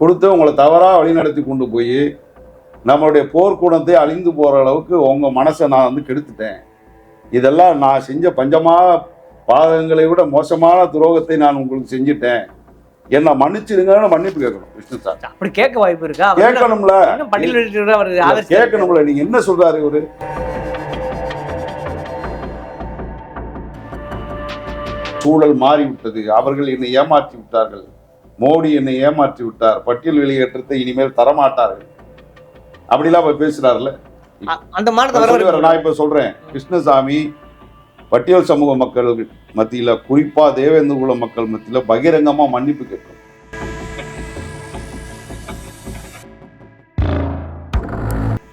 கொடுத்து உங்களை தவறாக வழிநடத்தி கொண்டு போய் நம்மளுடைய போர்க்குணத்தை அழிந்து போகிற அளவுக்கு உங்கள் மனசை நான் வந்து கெடுத்துட்டேன். இதெல்லாம் நான் செஞ்ச பஞ்சமா பாதங்களை விட மோசமான துரோகத்தை நான் உங்களுக்கு செஞ்சுட்டேன். என்னை மன்னிச்சிடுங்கன்னு மன்னிப்பு கேட்கணும் விஷ்ணு சார். அப்படி கேட்க வாய்ப்பு இருக்கா? கேட்கணும்ல. கேட்கணும்ல. நீங்க என்ன சொல்றாரு இவரு? சூழல் மாறிவிட்டது. அவர்கள் என்னை ஏமாற்றி விட்டார்கள். மோடி என்னை ஏமாற்றி விட்டார். பட்டியல் வெளியேற்றத்தை இனிமேல் தரமாட்டார்கள். அப்படிலாம் இப்ப பேசுறாருல்ல? அ- அந்த நான் இப்ப சொல்றேன். கிருஷ்ணசாமி பட்டியல் சமூக மக்கள் மத்தியில குறிப்பா தேவேந்திர குல மக்கள் மத்தியில பகிரங்கமா மன்னிப்பு கேட்கும்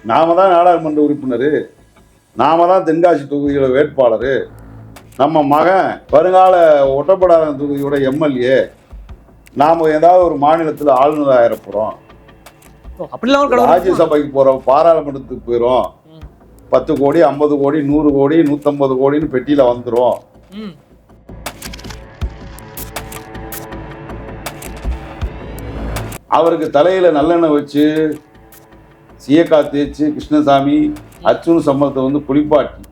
நாம தான் நாடாளுமன்ற உறுப்பினர். நாம தான் தென்காசி தொகுதியோட வேட்பாளர். நம்ம மகன் வருங்கால ஒட்டப்படாத தொகுதியோட எம்எல்ஏ. நாம ஏதாவது ஒரு மாநிலத்தில் ஆளுநர் ஆயிர போறோம் அப்படிலாம் ஒரு கடவுள் இருக்குமா? ராஜ்யசபைக்கு போறோம் பாராளுமன்றத்துக்கு போயிடும். பத்து கோடி ஐம்பது கோடி நூறு கோடி நூற்றம்பது கோடின்னு பெட்டியில் வந்துடும். அவருக்கு தலையில் நல்லெண்ணெய் வச்சு சீயக்கா தேய்ச்சி கிருஷ்ணசாமி அர்ஜுன் சம்பளத்தை வந்து குளிப்பாட்டி.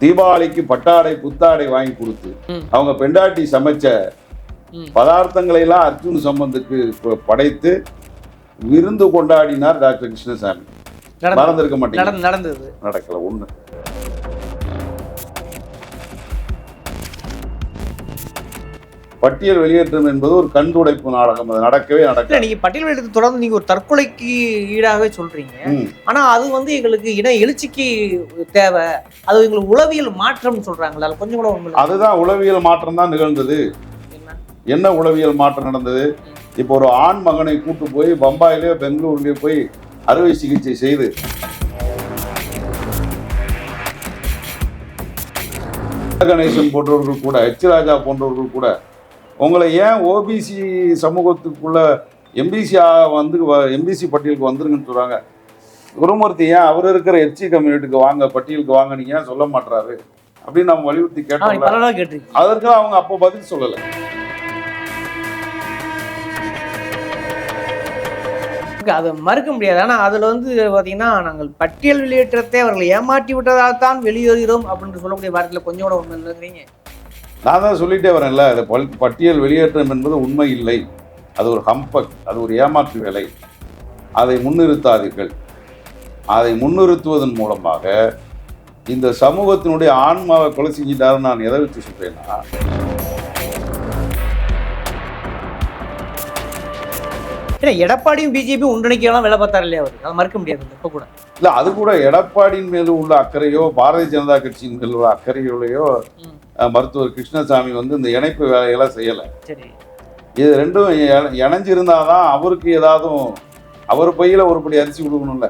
தீபாவளிக்கு பட்டாடை புத்தாடை வாங்கி கொடுத்து. அவங்க பெண்டாட்டி சமைச்ச. பதார்த்தங்களை எல்லாம் அர்ஜுன் சம்பந்துக்கு ப- படைத்து விருந்து கொண்டாடினார் டாக்டர் கிருஷ்ணசாமி. நடந்து- மறந்திருக்க மாட்டேங்க. நடந்து நடந்தது. நடக்கல ஒண்ணு. பட்டியல் வெளியேற்றம் என்பது ஒரு கண்துடைப்பு நாடகம். அது நடக்கவே நடக்கல நீங்க பட்டியல் வெளியிட்டு தொடர்ந்து நீங்க ஒரு தற்கொலைக்கு ஈடாகவே சொல்றீங்க. ஆனா அது வந்து எங்களுக்கு இன எழுச்சிக்கு தேவை. அது எங்களுக்கு உளவியல் மாற்றம் சொல்றாங்களா கொஞ்சம் கூட. அதுதான் உளவியல் மாற்றம் தான் நிகழ்ந்தது. என்ன? உளவியல் மாற்றம் நடந்தது? இப்போ ஒரு ஆண் மகனை கூட்டு போய் பம்பாயிலேயோ பெங்களூர்லயோ போய் அறுவை சிகிச்சை செய்து. கணேசன் போன்றவர்கள் கூட எச் ராஜா போன்றவர்கள் கூட உங்களை ஏன் ஓபிசி சமூகத்துக்குள்ள எம்பிசி வந்து எம்பிசி பட்டியலுக்கு வந்துருங்கன்னு சொல்றாங்க. குருமூர்த்தி ஏன் அவர் இருக்கிற எச்சி கம்யூனிட்டிக்கு வாங்க பட்டியலுக்கு வாங்க நீங்க ஏன் சொல்ல மாட்டாரு அப்படின்னு நம்ம வலியுறுத்தி கேட்டிருக்கீங்க. அதற்கு அவங்க அப்போ பதில் சொல்லலை. அதை மறுக்க முடியாது. ஆனால் அதில் வந்து பார்த்தீங்கன்னா நாங்கள் பட்டியல் வெளியேற்றத்தை அவர்களை ஏமாற்றி விட்டதால் தான் வெளியேறுகிறோம் அப்படின்னு சொல்லக்கூடிய வாரத்தில் கொஞ்சம் கூட உண்மை இல்லைங்கிறீங்க நான் தான் சொல்லிட்டே வரேன்ல அது பல்- பட்டியல் வெளியேற்றம் என்பது உண்மை இல்லை. அது ஒரு ஹம்பக் அது ஒரு ஏமாற்று வேலை. அதை முன்னிறுத்தாதீர்கள். அதை முன்னிறுத்துவதன் மூலமாக இந்த சமூகத்தினுடைய ஆன்மாவை கொலை செஞ்சிட்டாருன்னு நான் எதை வச்சு சொல்றேன்னா ஏன்னா எடப்பாடியும் பிஜேபி ஒன்றிணைக்கலாம் வேலை பார்த்தாரு இல்லையா அவர்? அதை மறுக்க முடியாது இப்ப கூட. இல்ல அது கூட எடப்பாடியின் மீது உள்ள அக்கறையோ பாரதிய ஜனதா கட்சியின் மேல் உள்ள அக்கறையோலையோ மருத்துவர் கிருஷ்ணசாமி வந்து இந்த இணைப்பு வேலையெல்லாம் செய்யலை. சரி. இது ரெண்டும் இண- இணைஞ்சிருந்தாதான் அவருக்கு ஏதாவது அவர் பையில ஒருபடி அரிசி கொடுக்கணும்ல.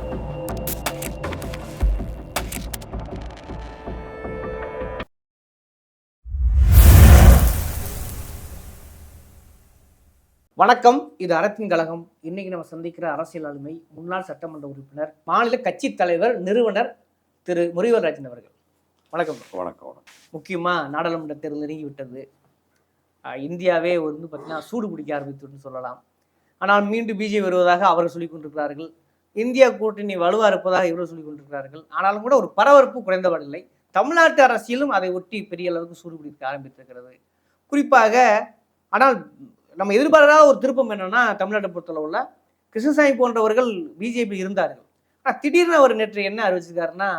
வணக்கம் இது அறத்தின் கழகம். இன்னைக்கு நம்ம சந்திக்கிற அரசியல் ஆளுமை முன்னாள் சட்டமன்ற உறுப்பினர் மாநில கட்சி தலைவர் நிறுவனர் திரு முருகராஜன் அவர்கள். வணக்கம். வணக்கம் வணக்கம். முக்கியமா நாடாளுமன்ற தேர்தல் நெருங்கி விட்டது. இந்தியாவே வந்து பார்த்தீங்கன்னா சூடு பிடிக்க ஆரம்பித்துன்னு சொல்லலாம். ஆனால் மீண்டும் பிஜேபி வருவதாக அவர்கள் சொல்லிக் கொண்டிருக்கிறார்கள். இந்தியா கூட்டணி வலுவா இருப்பதாக இவர்கள் சொல்லிக் கொண்டிருக்கிறார்கள். ஆனாலும் கூட ஒரு பரபரப்பு குறைந்தபாடில்லை. தமிழ்நாட்டு அரசியலும் அதை ஒட்டி பெரிய அளவுக்கு சூடு பிடிக்க ஆரம்பித்திருக்கிறது. குறிப்பாக ஆனால் நம்ம எதிர்பாராத ஒரு திருப்பம் என்னன்னா தமிழ்நாட்டை உள்ள கிருஷ்ணசாமி போன்றவர்கள் பிஜேபி இருந்தார்கள். ஆனால் திடீர்னு அவர் நேற்று என்ன அறிவிச்சிருக்காருன்னா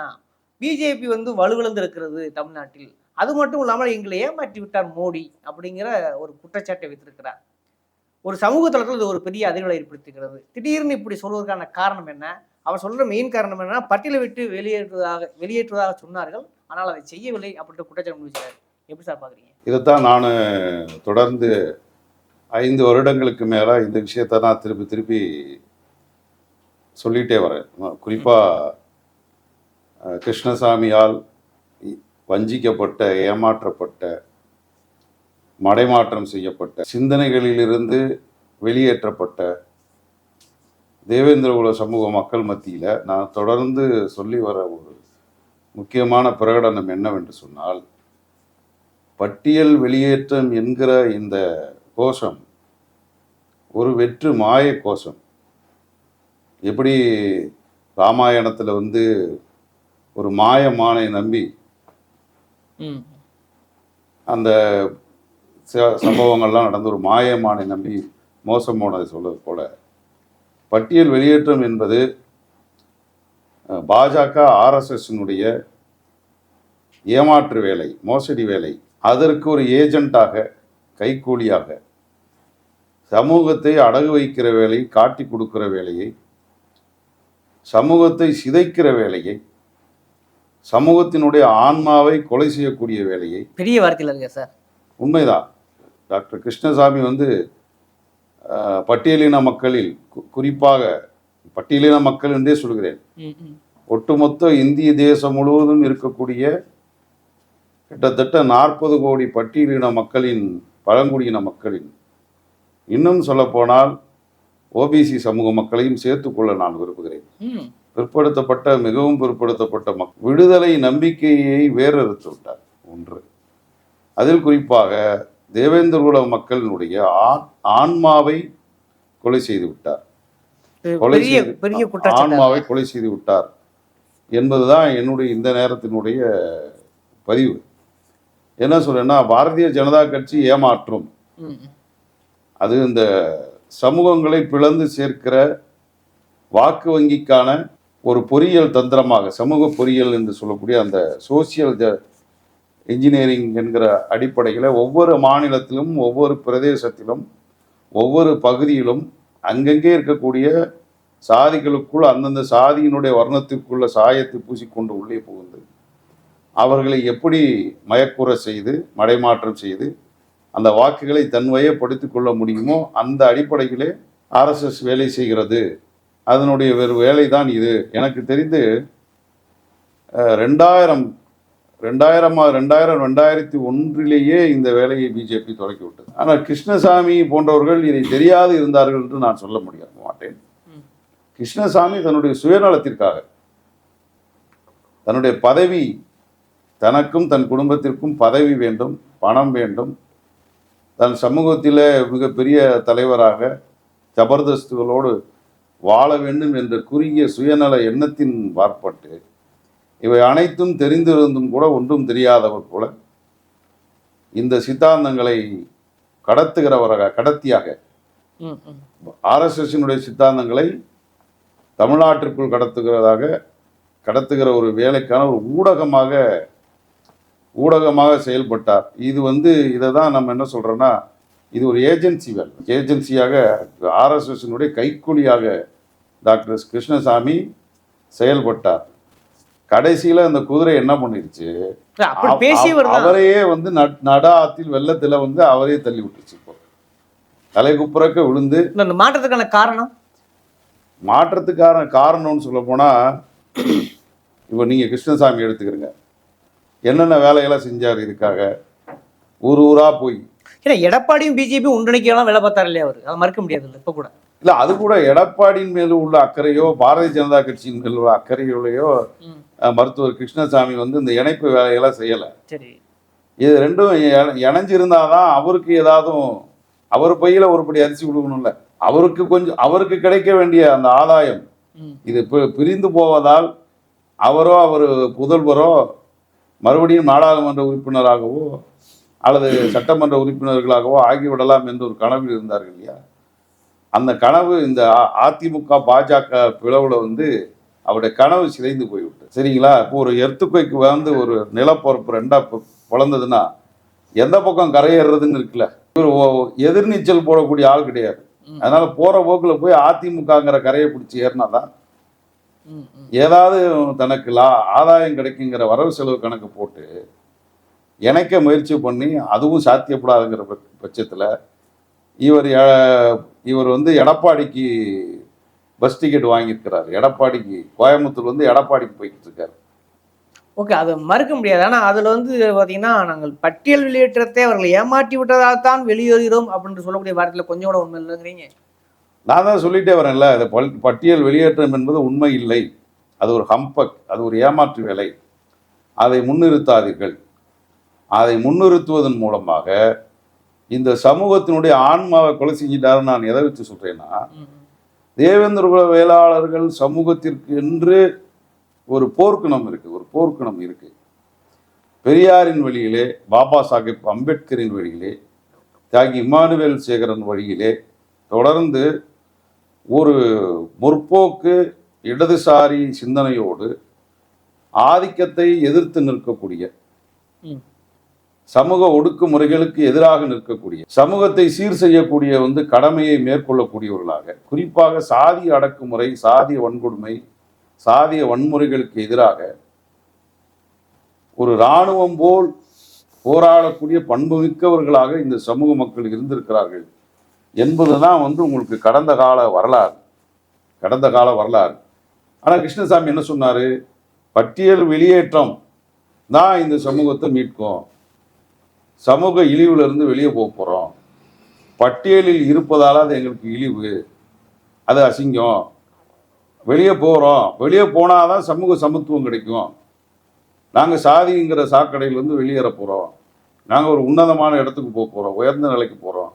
பிஜேபி வந்து வலுவிழந்து இருக்கிறது தமிழ்நாட்டில். அது மட்டும் இல்லாமல் எங்களை ஏமாற்றி விட்டார் மோடி அப்படிங்கிற ஒரு குற்றச்சாட்டை வைத்திருக்கிறார். ஒரு சமூக தளத்தில் இது ஒரு பெரிய அதிர்வலை ஏற்படுத்துகிறது திடீர்னு இப்படி சொல்வதற்கான காரணம் என்ன? அவர் சொல்ற மெயின் காரணம் என்னன்னா பட்டியலை விட்டு வெளியேற்றுவதாக வெளியேற்றுவதாக சொன்னார்கள். ஆனால் அதை செய்யவில்லை அப்படின்ற குற்றச்சாட்டு முடிச்சார் எப்படி சார் பாக்குறீங்க? இதைத்தான் நான் தொடர்ந்து ஐந்து வருடங்களுக்கு மேலே இந்த விஷயத்தை நான் திருப்பி திருப்பி சொல்லிகிட்டே வரேன். குறிப்பாக கிருஷ்ணசாமியால் வஞ்சிக்கப்பட்ட ஏமாற்றப்பட்ட மடைமாற்றம் செய்யப்பட்ட சிந்தனைகளிலிருந்து வெளியேற்றப்பட்ட தேவேந்திரகுல சமூக மக்கள் மத்தியில் நான் தொடர்ந்து சொல்லி வர ஒரு முக்கியமான பிரகடனம் என்னவென்று சொன்னால் பட்டியல் வெளியேற்றம் என்கிற இந்த கோஷம். ஒரு வெற்று மாய கோஷம். எப்படி ராமாயணத்தில் வந்து ஒரு மாயமானை நம்பி ம். அந்த சம்பவங்கள்லாம் நடந்து ஒரு மாயமானை நம்பி மோசம் போனதை சொல்வது போல. பட்டியல் வெளியேற்றம் என்பது பாஜக ஆர்எஸ்எஸ்னுடைய ஏமாற்று வேலை மோசடி வேலை. அதற்கு ஒரு ஏஜெண்டாக கைக்கூலியாக சமூகத்தை அடகு வைக்கிற வேலை காட்டி கொடுக்கிற வேலையை சமூகத்தை சிதைக்கிற வேலையை சமூகத்தினுடைய ஆன்மாவை கொலை செய்யக்கூடிய வேலையை. பெரிய வார்த்தையில் இருக்க சார். உண்மைதான். டாக்டர் கிருஷ்ணசாமி வந்து பட்டியலின மக்களில் குறிப்பாக பட்டியலின மக்கள் என்றே சொல்கிறேன். ஒட்டுமொத்த இந்திய தேசம் முழுவதும் இருக்கக்கூடிய கிட்டத்தட்ட நாற்பது கோடி பட்டியலின மக்களின் பழங்குடியின மக்களின். இன்னும் சொல்லப்போனால் ஓபிசி சமூக மக்களையும் சேர்த்துக்கொள்ள நான் விரும்புகிறேன். பிற்படுத்தப்பட்ட மிகவும் பிற்படுத்தப்பட்ட மக் விடுதலை நம்பிக்கையை வேறறுத்து விட்டார். ஒன்று. அதில் குறிப்பாக தேவேந்திரகுல மக்களினுடைய ஆன்மாவை கொலை செய்து விட்டார். கொலை ஆன்மாவை கொலை செய்து விட்டார். என்பதுதான் என்னுடைய இந்த நேரத்தினுடைய பதிவு. என்ன சொல்றேன்னா பாரதிய ஜனதா கட்சி ஏமாற்றும். அது இந்த சமூகங்களை பிளந்து சேர்க்கிற வாக்கு வங்கிக்கான ஒரு பொறியியல் தந்திரமாக சமூக பொறியியல் என்று சொல்லக்கூடிய அந்த சோசியல் இன்ஜினியரிங் என்கிற அடிப்படையில் ஒவ்வொரு மாநிலத்திலும் ஒவ்வொரு பிரதேசத்திலும் ஒவ்வொரு பகுதியிலும் அங்கங்கே இருக்கக்கூடிய சாதிகளுக்குள் அந்தந்த சாதியினுடைய வர்ணத்திற்குள்ள சாயத்தை பூசிக்கொண்டு உள்ளே புகுந்தது அவர்களை எப்படி மயக்குற செய்து மடைமாற்றம் செய்து அந்த வாக்குகளை தன்வயப்படுத்தி கொள்ள முடியுமோ அந்த அடிப்படையிலே ஆர்எஸ்எஸ் வேலை செய்கிறது. அதனுடைய வேறு வேலை தான் இது. எனக்கு தெரிந்து ரெண்டாயிரம் ரெண்டாயிரமா ரெண்டாயிரம் ரெண்டாயிரத்தி ஒன்றிலேயே இந்த வேலையை பிஜேபி தொடக்கி விட்டது. ஆனால் கிருஷ்ணசாமி போன்றவர்கள் இதை தெரியாது இருந்தார்கள் என்று நான் சொல்ல முடிய மாட்டேன். கிருஷ்ணசாமி தன்னுடைய சுயநலத்திற்காக தன்னுடைய பதவி தனக்கும் தன் குடும்பத்திற்கும் பதவி வேண்டும் பணம் வேண்டும். தன் சமூகத்திலே மிகப்பெரிய தலைவராக ஜபர்தஸ்துகளோடு வாழ வேண்டும் என்ற குறுகிய சுயநல எண்ணத்தின் வார்ப்பட்டு இவை அனைத்தும் தெரிந்திருந்தும் கூட ஒன்றும் தெரியாதவர் போல இந்த சித்தாந்தங்களை கடத்துகிறவராக கடத்தியாக ஆர்எஸ்எஸ்னுடைய சித்தாந்தங்களை தமிழ்நாட்டிற்குள் கடத்துகிறதாக கடத்துகிற ஒரு வேலைக்கான ஒரு ஊடகமாக ஊடகமாக செயல்பட்டார். இது வந்து இதை தான் நம்ம என்ன சொல்றோம்னா இது ஒரு ஏஜென்சி வேலை. ஏஜென்சியாக ஆர்எஸ்எஸ்னுடைய கைக்கூலியாக டாக்டர் கிருஷ்ணசாமி செயல்பட்டார். கடைசியில் அந்த குதிரை என்ன பண்ணிருச்சு? அவரையே வந்து நட்- ஆத்தில் வெள்ளத்துல வந்து அவரே தள்ளி விட்டுருச்சு இப்போ. தலைகுப்புறக்க விழுந்து மாற்றத்துக்கான காரணம்? மாற்றத்துக்கான காரணம்னு சொல்ல போனா இப்போ நீங்க கிருஷ்ணசாமி எடுத்துக்கிறீங்க. என்னென்ன வேலையெல்லாம் செஞ்சார் இதுக்காக? ஊர் ஊரா போய். ஏன்னா எடப்பாடியும் பிஜேபி ஒன்றிணைக்கலாம் வேலை பார்த்தாரு இல்லையா அவர்? அதை மறுக்க முடியாது இல்லை இப்போ கூட. இல்ல அது கூட எடப்பாடியின் மேல உள்ள அக்கறையோ பாரதிய ஜனதா கட்சியின் மேல் உள்ள அக்கறையோலையோ மருத்துவர் கிருஷ்ணசாமி வந்து இந்த இணைப்பு வேலையெல்லாம் செய்யல. சரி. இது ரெண்டும் இணை- இணைஞ்சிருந்தாதான் அவருக்கு ஏதாவது அவர் பையில ஒருபடி அரிசி கொடுக்கணும்ல. அவருக்கு கொஞ்சம் அவருக்கு கிடைக்க வேண்டிய அந்த ஆதாயம் இது பிரிந்து போவதால் அவரோ அவர் புதல்வரோ மறுபடியும் நாடாளுமன்ற உறுப்பினராகவோ அல்லது சட்டமன்ற உறுப்பினர்களாகவோ ஆகிவிடலாம் என்று ஒரு கனவில் இருந்தார்கள் இல்லையா? அந்த கனவு இந்த அதிமுக பாஜக பிளவுல வந்து அவருடைய கனவு சிதைந்து போய்விட்டு சரிங்களா? இப்போ ஒரு எர்த்துக்குவைக்கு வந்து ஒரு நிலப்பரப்பு ரெண்டா பொளந்ததுன்னா எந்த பக்கம் கரையேறதுன்னு இருக்குல்ல? இவர் எதிர்நீச்சல் போடக்கூடிய ஆள் கிடையாது. அதனால போற போக்குல போய் அதிமுகங்கிற கரையை பிடிச்சி ஏறினாதான் ம் ம் ஏதாவது தனக்கு லா ஆதாயம் கிடைக்குங்கிற வரவு செலவு கணக்கு போட்டு இணைக்க முயற்சி பண்ணி அதுவும் சாத்தியப்படாதுங்கிற பட்சத்தில் பட்சத்துல இவர் இவர் வந்து எடப்பாடிக்கு பஸ் டிக்கெட் வாங்கியிருக்கிறார். எடப்பாடிக்கு கோயம்புத்தூர் வந்து எடப்பாடிக்கு போய்கிட்டு இருக்காரு ஓகே அதை மறுக்க முடியாது. ஆனால் அதில் வந்து பார்த்தீங்கன்னா நாங்கள் பட்டியல் வெளியேற்றத்தை அவர்கள் ஏமாற்றி விட்டதால் தான் வெளியேறுகிறோம் அப்படின்னு சொல்லக்கூடிய வார்த்தையில் கொஞ்சம் கூட உண்மை இல்லைங்கிறீங்க. நான் தான் சொல்லிட்டே வரேன்ல அது பல்- பட்டியல் வெளியேற்றம் என்பது உண்மை இல்லை. அது ஒரு ஹம்பக் அது ஒரு ஏமாற்று வேலை. அதை முன்னிறுத்தாதீர்கள். அதை முன்னிறுத்துவதன் மூலமாக இந்த சமூகத்தினுடைய ஆன்மாவை கொலை செஞ்சிட்டாருன்னு நான் எதை வச்சு சொல்றேன்னா ம், ம். தேவேந்திர குல வேளாளர்கள் சமூகத்திற்கு என்று ஒரு போர்க்குணம் இருக்கு ஒரு போர்க்குணம் இருக்கு. பெரியாரின் வழியிலே பாபா சாஹேப் அம்பேத்கரின் வழியிலே தியாகி இமானுவேல் சேகரன் வழியிலே தொடர்ந்து ஒரு முற்போக்கு இடதுசாரி சிந்தனையோடு ஆதிக்கத்தை எதிர்த்து நிற்கக்கூடிய. சமூக ஒடுக்குமுறைகளுக்கு எதிராக நிற்கக்கூடிய சமூகத்தை சீர் செய்யக்கூடிய வந்து கடமையை மேற்கொள்ளக்கூடியவர்களாக குறிப்பாக சாதிய அடக்குமுறை சாதிய வன்கொடுமை சாதிய வன்முறைகளுக்கு எதிராக ஒரு இராணுவம் போல் போராடக்கூடிய பண்புமிக்கவர்களாக இந்த சமூக மக்கள் இருந்திருக்கிறார்கள் என்பது தான் வந்து உங்களுக்கு கடந்த கால வரலாறு. கடந்த கால வரலாறு. ஆனால் கிருஷ்ணசாமி என்ன சொன்னார்? பட்டியல் வெளியேற்றம் தான் இந்த சமூகத்தை மீட்கும். சமூக இழிவுலேருந்து வெளியே போக போகிறோம் பட்டியலில் இருப்பதால் அது எங்களுக்கு இழிவு. அது அசிங்கம். வெளியே போகிறோம் வெளியே போனால் தான் சமூக சமத்துவம் கிடைக்கும். நாங்கள் சாதிங்கிற சாக்கடையிலேருந்து வெளியேற போகிறோம் நாங்கள் ஒரு உன்னதமான இடத்துக்கு போக போகிறோம் உயர்ந்த நிலைக்கு போகிறோம்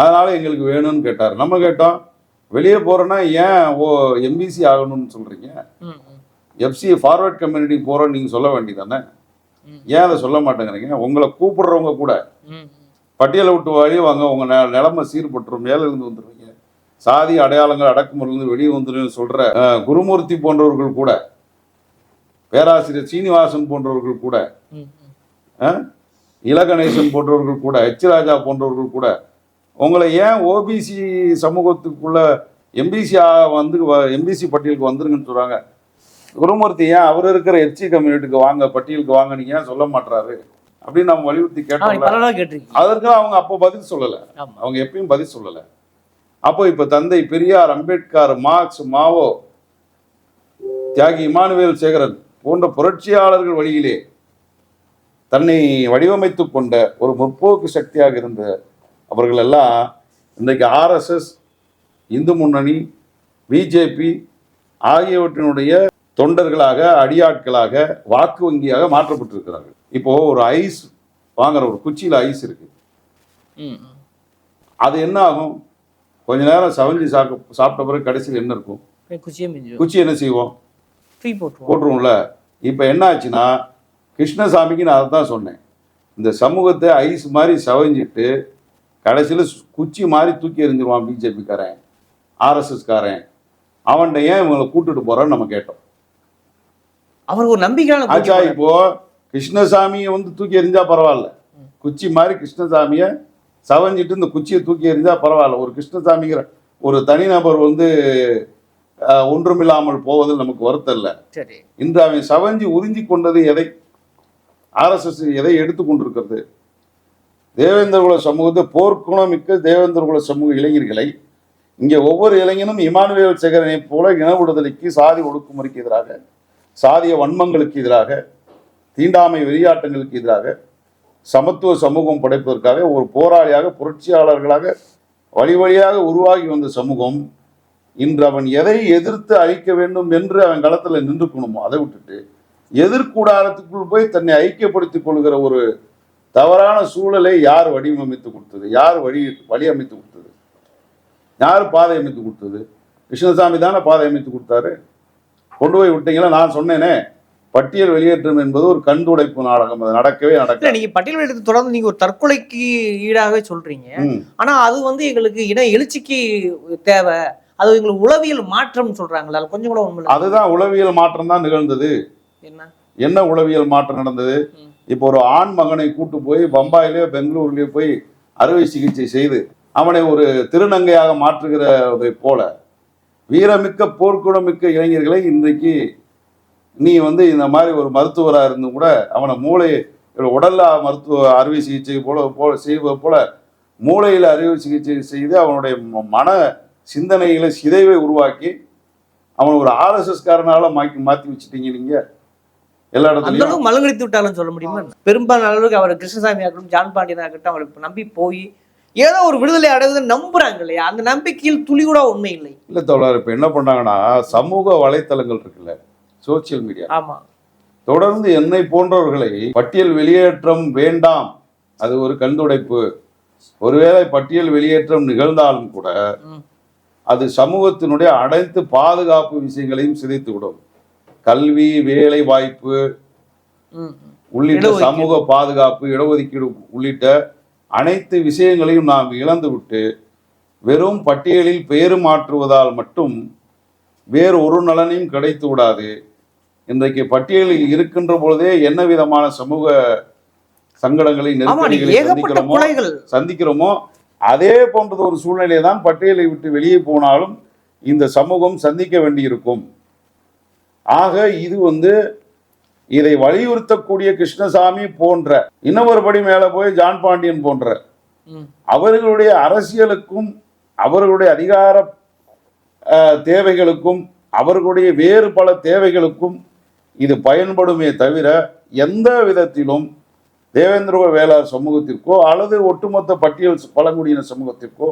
அதனால் எங்களுக்கு வேணும்னு கேட்டார். நம்ம கேட்டோம் வெளியே போகிறோன்னா ஏன் ஓ எம்பிசி ஆகணும்னு சொல்கிறீங்க. எஃப்சி ஃபார்வர்ட் கம்யூனிட்டி போகிறோன்னு நீங்கள் சொல்ல வேண்டியதானே. ஏன் அதை சொல்ல மாட்டேங்கிறீங்க? உங்களை கூப்பிடுறவங்க கூட. பட்டியலை விட்டு வழி வாங்க உங்க நெ நிலைமை சீர்பட்டுரும் மேல இருந்து வந்துடுவீங்க சாதி அடையாளங்கள் அடக்குமுறையிலிருந்து வெளியே வந்துடும் அஹ், குருமூர்த்தி போன்றவர்கள் கூட பேராசிரியர் சீனிவாசன் போன்றவர்கள் கூட இலகணேசன் போன்றவர்கள் கூட எச் ராஜா போன்றவர்கள் கூட உங்களை ஏன் ஓபிசி சமூகத்துக்குள்ள எம்பிசி வந்து எம்பிசி பட்டியலுக்கு வந்துருங்கன்னு சொல்றாங்க. குருமூர்த்தி ஏன் அவர் இருக்கிற எச்சி கம்யூனிட்டிக்கு வாங்க பட்டியலுக்கு வாங்க நீங்க ஏன் சொல்ல மாட்டாரு அப்படின்னு நம்ம வலியுறுத்தி கேட்டிருக்கீங்க. அதற்கு அவங்க அப்போ பதில் சொல்லல. அவங்க எப்பயும் பதில் சொல்லல. அப்போ இப்ப தந்தை பெரியார் அம்பேத்கர் மார்க்ஸ் மாவோ தியாகி இமானுவேல் சேகரன் போன்ற புரட்சியாளர்கள் வழியிலே தன்னை வடிவமைத்துக் கொண்ட ஒரு முற்போக்கு சக்தியாக இருந்த அவர்கள் எல்லாம் இன்றைக்கு ஆர்எஸ்எஸ் இந்து முன்னணி பிஜேபி ஆகியவற்றினுடைய தொண்டர்களாக அடியாட்களாக வாக்கு வங்கியாக மாற்றப்பட்டிருக்கிறார்கள். இப்போ ஒரு ஐஸ் வாங்குற ஒரு குச்சியில் ஐஸ் இருக்கு. அது என்ன ஆகும்? கொஞ்ச நேரம் சவஞ்சி சாப்பிட்ட சாப்பிட்ட பிறகு கடைசியில் என்ன இருக்கும்? குச்சி என்ன செய்வோம்? போட்டுருவோம்ல. இப்போ என்ன ஆச்சுன்னா கிருஷ்ணசாமிக்கு நான் அதை தான் சொன்னேன். இந்த சமூகத்தை ஐஸ் மாதிரி சவஞ்சிட்டு கடைசியில் குச்சி மாதிரி தூக்கி எறிஞ்சிருவான் பிஜேபிக்காரன் ஆர்எஸ்எஸ்காரன். அவன்கிட்ட ஏன் இவங்களை கூட்டுட்டு போறான்னு நம்ம கேட்டோம். அவருக்கு ஒரு நம்பிக்கையான ஆச்சா. இப்போ கிருஷ்ணசாமியை வந்து தூக்கி எறிஞ்சா பரவாயில்ல. குச்சி மாதிரி கிருஷ்ணசாமியை சவஞ்சிட்டு இந்த குச்சியை தூக்கி எறிஞ்சா பரவாயில்ல. ஒரு கிருஷ்ணசாமிங்கிற ஒரு தனிநபர் வந்து ஒன்றுமில்லாமல் போவதில் நமக்கு வருத்தம் இல்லை. இன்று அவன் சவஞ்சி உறிஞ்சி கொண்டது எதை? ஆர்எஸ்எஸ் எதை எடுத்து கொண்டிருக்கிறது? தேவேந்திர குல சமூகத்தை போர்க்குணம் மிக்க தேவேந்திர குல சமூக இளைஞர்களை இங்கே ஒவ்வொரு இளைஞனும் இமானுவேல் சேகரனைப் போல இன விடுதலைக்கு சாதி ஒடுக்குமுறைக்கு எதிராக சாதிய வன்மங்களுக்கு எதிராக தீண்டாமை வெறியாட்டங்களுக்கு எதிராக சமத்துவ சமூகம் படைப்பதற்காக ஒரு போராளியாக புரட்சியாளர்களாக வழி வழியாக உருவாகி வந்த சமூகம் இன்று அவன் எதை எதிர்த்து அழிக்க வேண்டும் என்று அவன் களத்தில் நின்றுக்கணுமோ அதை விட்டுட்டு எதிர்கூடாரத்துக்குள் போய் தன்னை ஐக்கியப்படுத்திக் கொள்கிற ஒரு தவறான சூழலை யார் வடிவமைத்து கொடுத்தது? யார் வழி வழி அமைத்து கொடுத்தது? யார் பாதை அமைத்து கொடுத்தது? கிருஷ்ணசாமி தானே பாதை அமைத்து கொடுத்தாரு. கொண்டு போய் விட்டீங்களா? நான் சொன்னேனே. பட்டியல் வெளியேற்றம் என்பது ஒரு கண்டுடைப்பு நாடகம். அது நடக்கவே இல்ல நடக்காது நீங்க பட்டியல் எடுத்து தொடர்ந்து நீங்க ஒரு தற்கொலைக்கு ஈடாகவே சொல்றீங்க. ஆனா அது வந்து எங்களுக்கு இன எழுச்சிக்கு தேவை. அது எங்களுக்கு உளவியல் மாற்றம் சொல்றாங்களா கொஞ்சம் கூட உண்மை. அதுதான் உளவியல் மாற்றம் தான் நிகழ்ந்தது. என்ன? என்ன உளவியல் மாற்றம் நடந்தது. இப்போ ஒரு ஆண் மகனை கூட்டு போய் பம்பாயிலேயோ பெங்களூர்லயோ போய் அறுவை சிகிச்சை செய்து அவனை ஒரு திருநங்கையாக மாற்றுகிறதை போல வீரமிக்க போர்க்குணமிக்க இளைஞர்களை இன்றைக்கு நீ வந்து இந்த மாதிரி ஒரு மருத்துவராக இருந்தும் கூட அவனை மூளை உடல்ல மருத்துவ அறுவை சிகிச்சை போல போல செய்வது போல மூளையில் அறுவை சிகிச்சை செய்து அவனுடைய மன சிந்தனைகளை சிதைவை உருவாக்கி அவன் ஒரு ஆர்எஸ்எஸ் காரனால மாற்றி மாற்றி வச்சுட்டீங்க நீங்கள் எல்லா இடத்துலையும். மலங்கடித்து விட்டாலும் சொல்ல முடியுமா? பெரும்பாலான அளவுக்கு அவர் கிருஷ்ணசாமி ஆகட்டும் ஜான் பாண்டியன் ஆகட்டும் அவரை நம்பி போய் ஏதோ ஒரு விடுதலை அடைவதை நம்புறாங்க இல்லையா? அந்த நம்பிக்கையில் துளி கூட உண்மை இல்லை. இல்லை தோழர் இப்போ என்ன பண்ணாங்கன்னா சமூக வலைத்தளங்கள் இருக்குல்ல சோசியல் மீடியா ஆமா. தொடர்ந்து என்னை போன்றவர்களை பட்டியல் வெளியேற்றம் வேண்டாம். அது ஒரு கண்டுடைப்பு ஒருவேளை பட்டியல் வெளியேற்றம் நிகழ்ந்தாலும் கூட. அது சமூகத்தினுடைய அனைத்து பாதுகாப்பு விஷயங்களையும் சிதைத்து விடும் கல்வி வேலை வாய்ப்பு. உள்ளிட்ட. சமூக பாதுகாப்பு இடஒதுக்கீடு உள்ளிட்ட அனைத்து விஷயங்களையும் நாம் இழந்துவிட்டு வெறும் பட்டியலில் பெயர் மாற்றுவதால் மட்டும் வேறு ஒரு நலனையும் கிடைத்து விடாது இன்றைக்கு பட்டியலில் இருக்கின்ற பொழுதே என்ன விதமான சமூக சங்கடங்களை நெருக்கடிகளை சந்திக்கிறோமோ சந்திக்கிறோமோ அதே போன்றது ஒரு சூழ்நிலை தான் பட்டியலை விட்டு வெளியே போனாலும் இந்த சமூகம் சந்திக்க வேண்டியிருக்கும் ஆக இது வந்து இதை வலியுறுத்தக்கூடிய கிருஷ்ணசாமி போன்ற இன்னொரு படி மேல போய் ஜான் பாண்டியன் போன்ற. அவர்களுடைய அரசியலுக்கும் அவர்களுடைய அதிகார தேவைகளுக்கும் அவர்களுடைய வேறு பல தேவைகளுக்கும் இது பயன்படுமே தவிர எந்த விதத்திலும் தேவேந்திர வேளார் சமூகத்திற்கோ அல்லது ஒட்டுமொத்த பட்டியல் பழங்குடியின சமூகத்திற்கோ.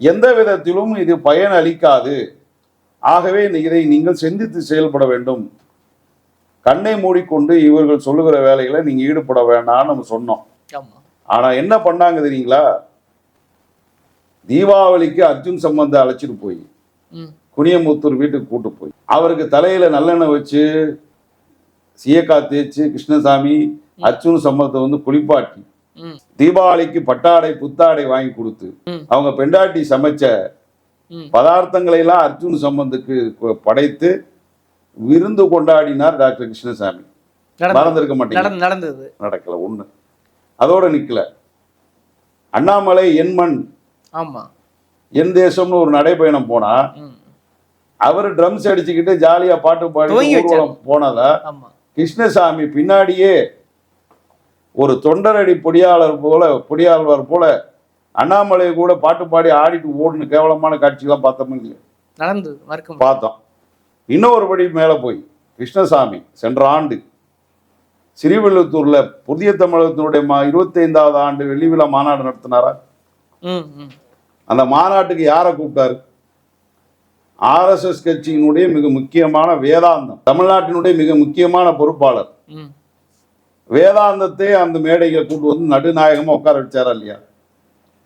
எந்த விதத்திலும் இது பயன் அளிக்காது ஆகவே இதை நீங்கள் சிந்தித்து செயல்பட வேண்டும் கண்ணை மூடிக்கொண்டு இவர்கள் சொல்லுகிற வேலைகளை நீங்க ஈடுபட வேண்டாம்னு நம்ம சொன்னோம் ஆனா என்ன பண்ணாங்க தெரியுங்களா தீபாவளிக்கு அர்ஜுன் சம்பந்த அழைச்சிட்டு போய். குனியமுத்தூர் வீட்டுக்கு கூட்டு போய் அவருக்கு தலையில நல்லெண்ணெய் வச்சு சீயக்கா தேய்ச்சி கிருஷ்ணசாமி அர்ஜுன் சம்பந்தத்தை வந்து குளிப்பாட்டி. தீபாவளிக்கு பட்டாடை புத்தாடை வாங்கி கொடுத்து. அவங்க பெண்டாட்டி சமைச்ச. பதார்த்தங்களை எல்லாம் அர்ஜுன் சம்பந்துக்கு படைத்து விருந்து கொண்டாடினார் டாக்டர் கிருஷ்ணசாமி. மறந்திருக்க மாட்டீங்க. நடந்து- நடந்தது. நடக்கல ஒண்ணு. அதோட நிக்கல. அண்ணாமலை என் மண். ஆமா. என் தேசம்னு ஒரு நடைபயணம் போனா. அவர் ட்ரம்ஸ் அடிச்சுக்கிட்டு ஜாலியா பாட்டு பாடி போனதா கிருஷ்ணசாமி பின்னாடியே ஒரு தொண்டரடி பொடியாளர் போல பொடியாளர் போல அண்ணாமலை கூட பாட்டு பாடி ஆடிட்டு ஓடுன கேவலமான காட்சியெல்லாம் பார்த்தோம் இல்லையா? நடந்தது மறுக்க. பார்த்தோம். இன்னொரு படி மேலே போய் கிருஷ்ணசாமி சென்ற ஆண்டு ஸ்ரீவில்லுத்தூர்ல புதிய தமிழகத்தினுடைய இருபத்தைந்தாவது ஆண்டு வெள்ளி விழா மாநாடு நடத்தினாரா? அந்த மாநாட்டுக்கு யாரை கூப்பிட்டாரு? ஆர்எஸ்எஸ் கட்சியினுடைய மிக முக்கியமான வேதாந்தம் தமிழ்நாட்டினுடைய மிக முக்கியமான பொறுப்பாளர். வேதாந்தத்தை அந்த மேடைகளை கூட்டு வந்து நடுநாயகமா உட்கார வச்சாரா இல்லையா?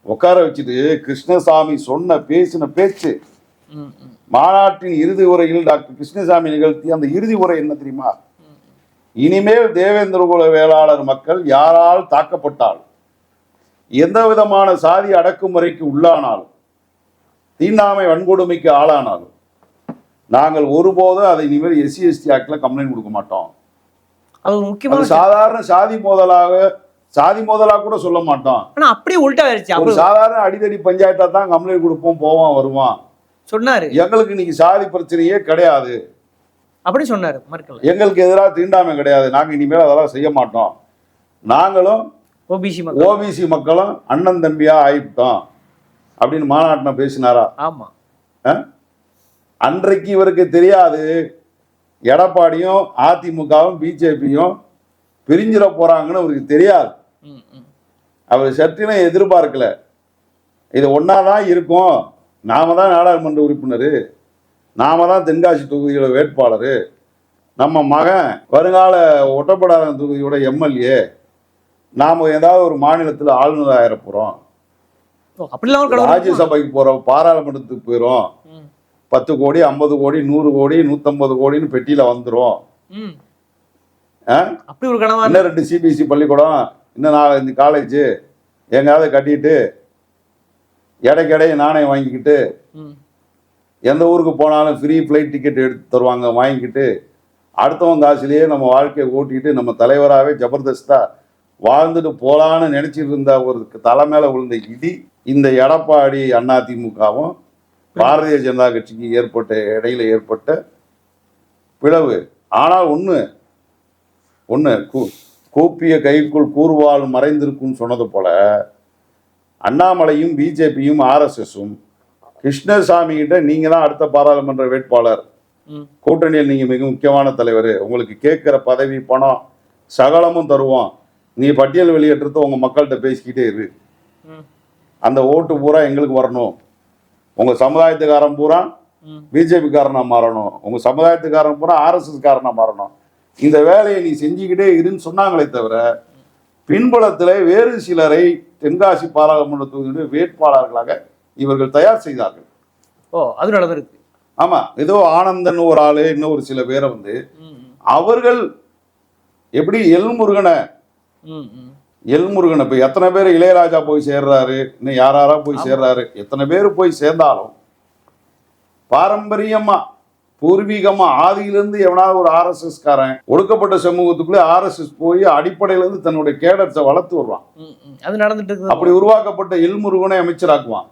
உட்கார வச்சுட்டு கிருஷ்ணசாமி சொன்ன பேசின பேச்சு. மாநாட்டின் இறுதி உரையில் டாக்டர் கிருஷ்ணசாமி நிகழ்த்திய அந்த இறுதி உரை என்ன தெரியுமா? இனிமேல் தேவேந்திர குல வேளாளர் மக்கள் யாரால் தாக்கப்பட்டால் எந்த விதமான சாதி அடக்குமுறைக்கு உள்ளானாலும் தீண்டாமை வன்கொடுமைக்கு ஆளானாலும் நாங்கள் ஒருபோதும் அதை இனிமேல் எஸ்சி எஸ்டி ஆக்ட்ல கம்ப்ளைண்ட் கொடுக்க மாட்டோம். அது முக்கியமான சாதாரண சாதி மோதலாக சாதி மோதலா கூட சொல்ல மாட்டோம் ஆனா அப்படியே உல்டா ஆயிடுச்சு ஒரு சாதாரண அடிதடி பஞ்சாயத்தா தான் கம்ப்ளைண்ட் கொடுப்போம் போவான் வருவான். சொன்னாரு. எங்களுக்கு இன்னைக்கு சாதி பிரச்சனையே கிடையாது. அப்படி சொன்னாரு மறுக்கல. எங்களுக்கு எதிராக தீண்டாமை கிடையாது. நாங்க இனிமேல் அதெல்லாம் செய்ய மாட்டோம். நாங்களும் ஓபிசி ஓபிசி மக்களும். அண்ணன் தம்பியா ஆயிட்டோம். அப்படின்னு மாநாட்டில் பேசினாரா? ஆமா? அன்றைக்கு இவருக்கு தெரியாது. எடப்பாடியும் அதிமுகவும் பிஜேபியும் பிரிஞ்சிட போறாங்கன்னு அவருக்கு தெரியாது. அவர் சற்றின எதிர்பார்க்கல. இது ஒன்றா தான் இருக்கும். நாம தான் நாடாளுமன்ற உறுப்பினர். நாம தான் தென்காசி தொகுதியோட வேட்பாளர். நம்ம மகன் வருங்கால ஒட்டப்படாத தொகுதியோட எம்எல்ஏ. நாம் ஏதாவது ஒரு மாநிலத்தில் ஆளுநர் ஆயிர போகிறோம்? ராஜ்யசபைக்கு போகிறோம் பாராளுமன்றத்துக்கு போயிடும் பத்து கோடி ஐம்பது கோடி நூறு கோடி நூற்றம்பது கோடின்னு பெட்டியில் வந்துடும்? அப்படி ஒரு கனவா இன்னும் ரெண்டு சிபிஎஸ்சி பள்ளிக்கூடம்? இன்னும் இந்த காலேஜ் எங்கேயாவது கட்டிட்டு எடைக்கடைய நாணயம் வாங்கிக்கிட்டு எந்த ஊருக்கு போனாலும் ஃப்ரீ ஃப்ளைட் டிக்கெட் எடுத்து தருவாங்க வாங்கிக்கிட்டு அடுத்தவங்க காசுலேயே நம்ம வாழ்க்கையை ஓட்டிக்கிட்டு நம்ம தலைவராகவே ஜபர்தஸ்தா வாழ்ந்துட்டு போகலான்னு நினச்சிட்டு இருந்த ஒரு தலை மேலே விழுந்த இடி இந்த எடப்பாடி அதிமுகவும் பாரதிய ஜனதா கட்சிக்கு ஏற்பட்ட இடையில ஏற்பட்ட பிளவு. ஆனால் ஒன்று ஒன்று கூ கூப்பிய கைக்குள் கூறுவாள் மறைந்திருக்கும்னு சொன்னது போல அண்ணாமலையும் பிஜேபியும் ஆர்எஸ்எஸும் கிருஷ்ணசாமி கிட்ட நீங்க தான் அடுத்த பாராளுமன்ற வேட்பாளர். கூட்டணியில் நீங்க மிக முக்கியமான தலைவர். உங்களுக்கு கேட்கிற பதவி பணம் சகலமும் தருவோம். நீ பட்டியல் வெளியேற்றத்தை உங்க மக்கள்கிட்ட பேசிக்கிட்டே இரு. அந்த ஓட்டு பூரா எங்களுக்கு வரணும். உங்க சமுதாயத்துக்காரன் பூரா ம். பிஜேபிக்காரனா மாறணும். உங்க சமுதாயத்துக்காரன் பூரா ஆர்எஸ்எஸ் காரனா மாறணும். இந்த வேலையை நீ செஞ்சுக்கிட்டே இருன்னு சொன்னாங்களே தவிர பின்புலத்தில் வேறு சிலரை தென்காசி பாராளுமன்ற தொகுதியுடைய வேட்பாளர்களாக இவர்கள் தயார் செய்தார்கள் ஓ அது நடந்திருக்கு ஆமா ஏதோ ஆனந்தன் ஒரு ஆளு இன்னும் ஒரு சில பேரை வந்து அவர்கள் எப்படி எல்முருகனை. எல்முருகன் இப்போ எத்தனை பேர் இளையராஜா போய் சேர்றாரு இன்னும் யார் யாரா போய் சேர்றாரு எத்தனை பேர் போய் சேர்ந்தாலும் பாரம்பரியமா பூர்வீகமா ஆதியிலிருந்து எவனாவது ஒரு ஆர்எஸ்எஸ் காரன் ஒடுக்கப்பட்ட சமூகத்துக்குள்ளே ஆர்எஸ்எஸ் போய் அடிப்படையில இருந்து தன்னுடைய கேடட்ஸை வளர்த்து வருவான். அது நடந்துட்டு அப்படி உருவாக்கப்பட்ட எல்முருகனை அமைச்சராக்குவான்.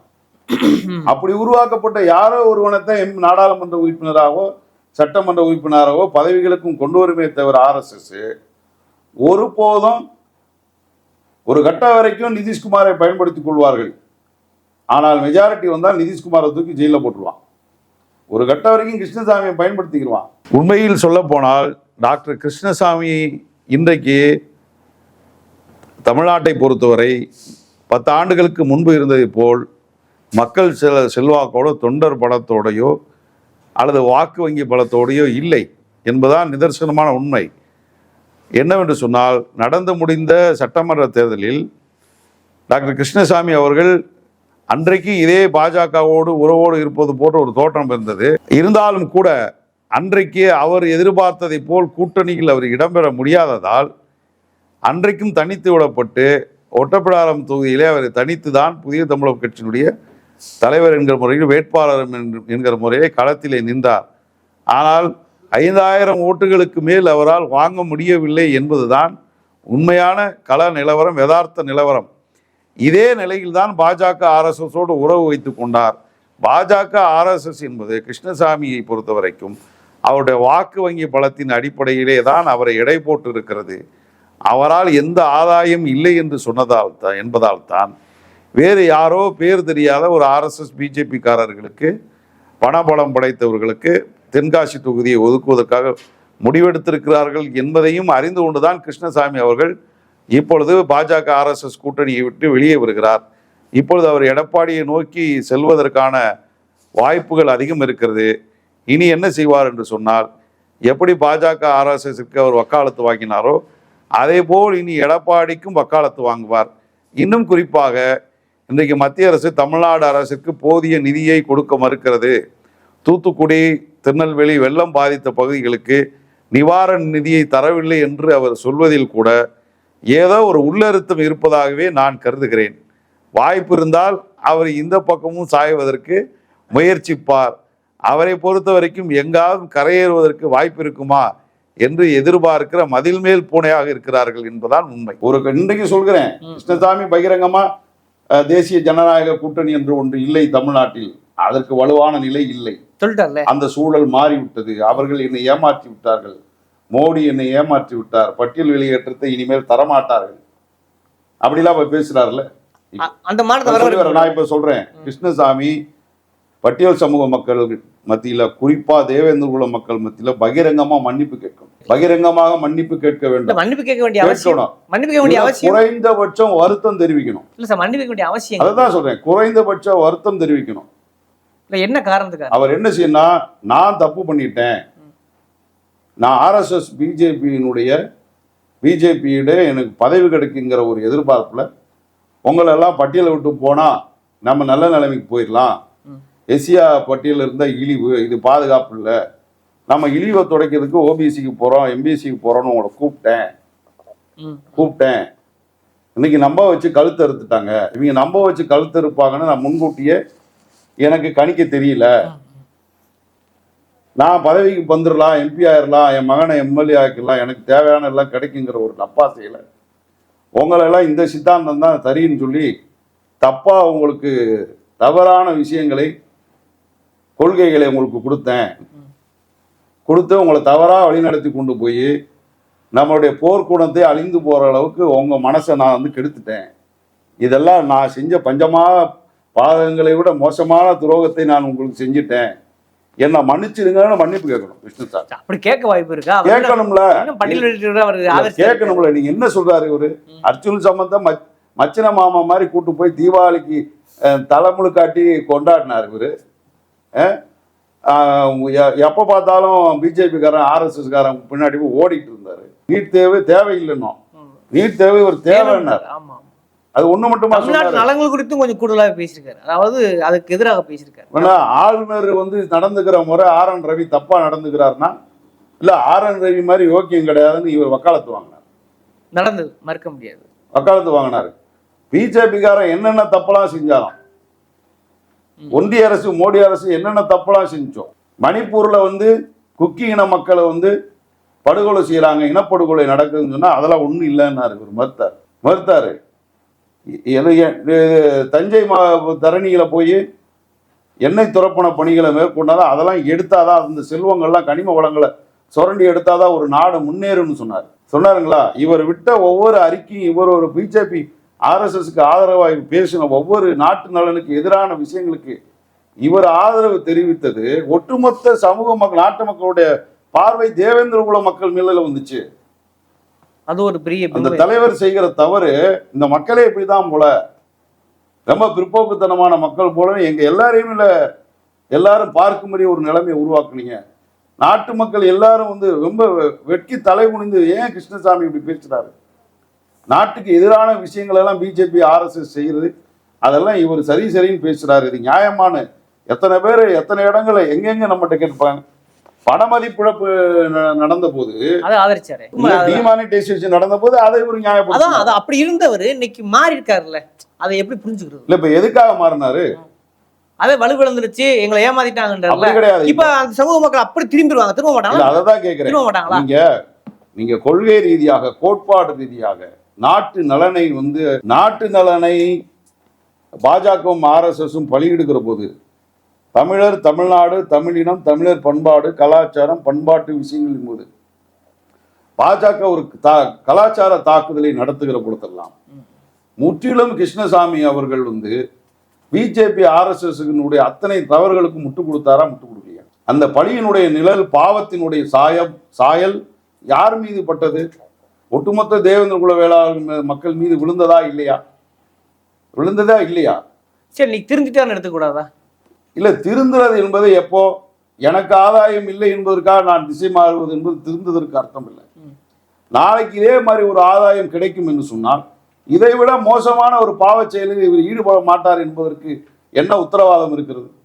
அப்படி உருவாக்கப்பட்ட யாரோ ஒருவனைத்தான் எம் நாடாளுமன்ற உறுப்பினராகவோ சட்டமன்ற உறுப்பினராகவோ பதவிகளுக்கும் கொண்டு வருமே தவிர ஆர்எஸ்எஸ். ஒருபோதும் ஒரு கட்டம் வரைக்கும் நிதிஷ்குமாரை பயன்படுத்திக் கொள்வார்கள். ஆனால் மெஜாரிட்டி வந்தால் நிதிஷ்குமாரை தூக்கி ஜெயிலில் போட்டுருவான் ஒரு கட்டம் வரைக்கும் கிருஷ்ணசாமியை பயன்படுத்திக்கிடுவான் உண்மையில் சொல்ல போனால் டாக்டர் கிருஷ்ணசாமி இன்றைக்கு தமிழ்நாட்டை பொறுத்தவரை பத்து ஆண்டுகளுக்கு முன்பு இருந்ததைப் போல் மக்கள் சில செல்வாக்கோட தொண்டர் பலத்தோடையோ அல்லது வாக்கு வங்கி பலத்தோடையோ இல்லை என்பதான் நிதர்சனமான உண்மை. என்னவென்று சொன்னால் நடந்து முடிந்த சட்டமன்ற தேர்தலில் டாக்டர் கிருஷ்ணசாமி அவர்கள் அன்றைக்கு இதே பாஜகவோடு உறவோடு இருப்பது போன்ற ஒரு தோற்றம் இருந்தது. இருந்தாலும் கூட அன்றைக்கு அவர் எதிர்பார்த்ததைப் போல் கூட்டணியில் அவர் இடம்பெற முடியாததால் அன்றைக்கும் தனித்து விடப்பட்டு ஒட்டப்பிடாரம் தொகுதியிலே அவர் தனித்து தான் புதிய தமிழக கட்சியினுடைய தலைவர் என்கிற முறையில் வேட்பாளர் என்கிற முறையை களத்திலே நின்றார். ஆனால் ஐந்தாயிரம் ஓட்டுகளுக்கு மேல் அவரால் வாங்க முடியவில்லை என்பதுதான் உண்மையான கள நிலவரம் யதார்த்த நிலவரம். இதே நிலையில்தான் பாஜக ஆர்எஸ்எஸோடு உறவு வைத்து கொண்டார். பாஜக ஆர்எஸ்எஸ் என்பது கிருஷ்ணசாமியை பொறுத்த வரைக்கும் அவருடைய வாக்கு வங்கி பலத்தின் அடிப்படையிலே தான் அவரை எடை போட்டு இருக்கிறது அவரால் எந்த ஆதாயம் இல்லை என்று சொன்னதால் தான் என்பதால் தான். வேறு யாரோ பேர் தெரியாத ஒரு ஆர்எஸ்எஸ் பிஜேபிக்காரர்களுக்கு பணபலம் படைத்தவர்களுக்கு தென்காசி தொகுதியை ஒதுக்குவதற்காக முடிவெடுத்திருக்கிறார்கள் என்பதையும் அறிந்து கொண்டுதான் கிருஷ்ணசாமி அவர்கள் இப்பொழுது பாஜக ஆர்எஸ்எஸ் கூட்டணியை விட்டு வெளியே வருகிறார். இப்பொழுது அவர் எடப்பாடியை நோக்கி செல்வதற்கான வாய்ப்புகள் அதிகம் இருக்கிறது. இனி என்ன செய்வார் என்று சொன்னால் எப்படி பாஜக ஆர்எஸ்எஸ்க்கு அவர் வக்காலத்து வாங்கினாரோ அதே போல் இனி எடப்பாடிக்கும் வக்காலத்து வாங்குவார். இன்னும் குறிப்பாக இன்றைக்கு மத்திய அரசு தமிழ்நாடு அரசிற்கு போதிய நிதியை கொடுக்க மறுக்கிறது. தூத்துக்குடி திருநெல்வேலி வெள்ளம் பாதித்த பகுதிகளுக்கு நிவாரண நிதியை தரவில்லை என்று அவர் சொல்வதில் கூட ஏதோ ஒரு உள்ளறுத்தம் இருப்பதாகவே நான் கருதுகிறேன். வாய்ப்பு இருந்தால் அவர் இந்த பக்கமும் சாய்வதற்கு முயற்சிப்பார். அவரை பொறுத்த வரைக்கும் எங்காவது கரையேறுவதற்கு வாய்ப்பு இருக்குமா என்று எதிர்பார்க்கிற மதில் மேல் பூனையாக இருக்கிறார்கள் என்பதான் உண்மை. ஒரு இன்றைக்கு சொல்கிறேன் கிருஷ்ணசாமி பகிரங்கமா தேசிய ஜனநாயக கூட்டணி என்று ஒன்று இல்லை தமிழ்நாட்டில். அதற்கு வலுவான நிலை இல்லை. அந்த சூழல் மாறிவிட்டது. அவர்கள் என்னை ஏமாற்றி விட்டார்கள். மோடி என்னை ஏமாற்றி விட்டார். பட்டியல் வெளியேற்றத்தை இனிமேல் தரமாட்டார்கள். அப்படிலாம் பேசுறாருல்ல? அ- அந்த மாநிலத்தை நான் இப்ப சொல்றேன். கிருஷ்ணசாமி பட்டியல் சமூக மக்கள் மத்தியில குறிப்பா தேவேந்திர குல மக்கள் மத்தியில பகிரங்கமா மன்னிப்பு கேட்கணும். பகிரங்கமாக மன்னிப்பு கேட்க வேண்டும். மன்னிப்பு கேட்க வேண்டிய அவசியம் கேட்கணும். மன்னிப்பு கேட்க வேண்டிய இல்ல, அவசியம் குறைந்தபட்சம் வருத்தம் தெரிவிக்கணும். இல்ல சார் மன்னிப்பு வேண்டிய அவசியம் அதுதான் சொல்றேன். குறைந்தபட்ச வருத்தம் தெரிவிக்கணும். இல்ல என்ன காரணத்துக்காக? அவர் என்ன செய்யணும் நான் தப்பு பண்ணிட்டேன். நான் ஆர்எஸ்எஸ் பிஜேபியினுடைய பிஜேபியிட எனக்கு பதவி கிடைக்குங்கிற ஒரு எதிர்பார்ப்புல உங்களை எல்லாம் பட்டியலை விட்டு போனா நம்ம நல்ல நிலைமைக்கு போயிடலாம். எஸ்சியா பட்டியலில் இருந்த இழிவு இது பாதுகாப்பு இல்லை. நம்ம இழிவை துடைக்கிறதுக்கு ஓபிசிக்கு போகிறோம் எம்பிசிக்கு போகிறோம்னு உங்களை கூப்பிட்டேன். கூப்பிட்டேன். இன்னைக்கு நம்ப வச்சு கழுத்து அறுத்துட்டாங்க. இவங்க நம்ப வச்சு கழுத்து இருப்பாங்கன்னு நான் முன்கூட்டியே எனக்கு கணிக்க தெரியல. நான் பதவிக்கு வந்துடலாம் எம்பி ஆயிடலாம் என் மகனை எம்எல்ஏ ஆக்கிடலாம் எனக்கு தேவையான எல்லாம் கிடைக்குங்கிற ஒரு நப்பாசையில் உங்களெல்லாம் இந்த சித்தாந்தம் தான் சரின்னு சொல்லி தப்பாக உங்களுக்கு தவறான விஷயங்களை கொள்கைகளை உங்களுக்கு கொடுத்தேன். கொடுத்து உங்களை தவறாக வழிநடத்தி கொண்டு போய் நம்மளுடைய போர்க்குணத்தை அழிந்து போகிற அளவுக்கு உங்கள் மனசை நான் வந்து கெடுத்துட்டேன். இதெல்லாம் நான் செஞ்ச பஞ்சமாக பாதகங்களை விட மோசமான துரோகத்தை நான் உங்களுக்கு செஞ்சுட்டேன். என்ன மன்னிச்சிடுங்கன்னு மன்னிப்பு கேட்கணும் விஷ்ணு சார். அப்படி கேட்க வாய்ப்பு இருக்கா? கேட்கணும்ல. கேட்கணும்ல நீங்க என்ன சொல்றாரு இவரு. அர்ஜுன் சம்பந்தம் மச்- மச்சின மாமா மாதிரி கூட்டு போய் தீபாவளிக்கு தலைமுழு காட்டி கொண்டாடினார் இவரு. எப்ப பார்த்தாலும் பிஜேபி காரன் ஆர்எஸ்எஸ் காரன் பின்னாடி போய் ஓடிட்டு இருந்தாரு. நீட் தேவை தேவையில்லைன்னோ. நீட் தேவை ஒரு தேவைன்னார். ஆமா. அது ஒண்ணு மட்டுமா தமிழ்நாட்டு நலங்கள் குறித்தும் கொஞ்சம் கூடுதலாக பேசியிருக்காரு. அதாவது அதுக்கு எதிராக பேசியிருக்காரு. ஆளுநர் வந்து நடந்துக்கிற முறை ஆர் என் ரவி தப்பா நடந்துக்கிறாருன்னா இல்ல ஆர் என் ரவி மாதிரி யோக்கியம் கிடையாதுன்னு இவர் வக்காலத்து வாங்கினார். நடந்தது மறுக்க முடியாது. வக்காலத்து வாங்கினாரு. பிஜேபிக்காரன் என்னென்ன தப்பெல்லாம் செஞ்சாலும். ஒன்றிய அரசு மோடி அரசு என்னென்ன தப்பெல்லாம் செஞ்சோம் மணிப்பூர்ல வந்து குக்கி இன மக்களை வந்து படுகொலை செய்யறாங்க இனப்படுகொலை நடக்குதுன்னு சொன்னா அதெல்லாம் ஒண்ணும் இல்லைன்னாரு இவர் மறுத்தார். மறுத்தாரு. தஞ்சை மா தரணியில் போய் எண்ணெய் துறப்பண பணிகளை மேற்கொண்டாதான் அதெல்லாம் எடுத்தாதான் அந்த செல்வங்கள்லாம் கனிம வளங்களை சுரண்டி எடுத்தாதான் ஒரு நாடு முன்னேறும்னு சொன்னார். சொன்னாருங்களா? இவர் விட்ட ஒவ்வொரு அறிக்கையும் இவர் ஒரு பிஜேபி ஆர்எஸ்எஸ்க்கு ஆதரவாக பேசின ஒவ்வொரு நாட்டு நலனுக்கு எதிரான விஷயங்களுக்கு இவர் ஆதரவு தெரிவித்தது ஒட்டுமொத்த சமூக மக்கள் நாட்டு மக்களுடைய பார்வை தேவேந்திர குல மக்கள் மேல வந்துச்சு. அது ஒரு பெரிய அந்த. தலைவர் செய்கிற தவறு இந்த மக்களே இப்படிதான் போல. ரொம்ப பிற்போக்குத்தனமான மக்கள் போல. எங்க எல்லாரையும் இல்ல எல்லாரும் பார்க்கும்படி ஒரு நிலைமையை உருவாக்குனீங்க. நாட்டு மக்கள் எல்லாரும் வந்து ரொம்ப வெட்கி தலை குனிந்து ஏன் கிருஷ்ணசாமி இப்படி பேசுறாரு? நாட்டுக்கு எதிரான விஷயங்கள் எல்லாம் பிஜேபி ஆர்எஸ்எஸ் செய்யறது அதெல்லாம் இவர் சரி சரின்னு பேசுறாரு. இது நியாயமான எத்தனை பேர் எத்தனை இடங்களை எங்கெங்க நம்மகிட்ட கேட்பாங்க பணமதிப்பிழப்பு நடந்த போது அதை ஆதரிச்சாரு. டிமானிட்டைசேஷன் நடந்த போது அதை ஒரு அதான் நியாயப்படுத்த அது அப்படி இருந்தவர் இன்னைக்கு மாறி இருக்காருல்ல. அதை எப்படி புரிஞ்சுக்கிறது? இல்ல இப்ப எதுக்காக மாறினாரு? அதை வலுவிழந்துருச்சு எங்களை ஏமாத்திட்டாங்கன்றல அப்படி கிடையாது. இப்ப அந்த சமூக மக்கள் அப்படி திரும்பிடுவாங்க திரும்ப இல்ல மாட்டாங்களா அததான் கேக்குறேன். திரும்ப மாட்டாங்களா? நீங்க நீங்க கொள்கை ரீதியாக கோட்பாடு ரீதியாக நாட்டு நலனை வந்து நாட்டு நலனை பாஜகவும் ஆர்எஸ்எஸும் பலியிடுகிற போது தமிழர் தமிழ்நாடு தமிழினம் தமிழர் பண்பாடு கலாச்சாரம் பண்பாட்டு விஷயங்களின் போது பாஜக ஒரு தா கலாச்சார தாக்குதலை நடத்துகிற பொழுதெல்லாம் முற்றிலும் கிருஷ்ணசாமி அவர்கள் வந்து பிஜேபி ஆர்எஸ்எஸ்னுடைய அத்தனை தவறுகளுக்கு முட்டு கொடுத்தாரா முட்டு கொடுக்கலையா? அந்த பழியினுடைய நிழல் பாவத்தினுடைய சாயம் சாயல் யார் மீது பட்டது? ஒட்டுமொத்த தேவேந்திர குல வேளாளர் மக்கள் மீது விழுந்ததா இல்லையா? விழுந்ததா இல்லையா? சரி நீ திருந்திட்டான்னு எடுத்துக்கூடாதா இல்ல திருந்துறது என்பது எப்போ? எனக்கு ஆதாயம் இல்லை என்பதற்காக நான் திசை மாறுவது என்பது திருந்துவதற்கு அர்த்தம் இல்லை. நாளைக்கு இதே மாதிரி ஒரு ஆதாயம் கிடைக்கும் என்று சொன்னால் இதைவிட மோசமான ஒரு பாவச் செயலில் இவர் ஈடுபட மாட்டார் என்பதற்கு என்ன உத்தரவாதம் இருக்கிறது?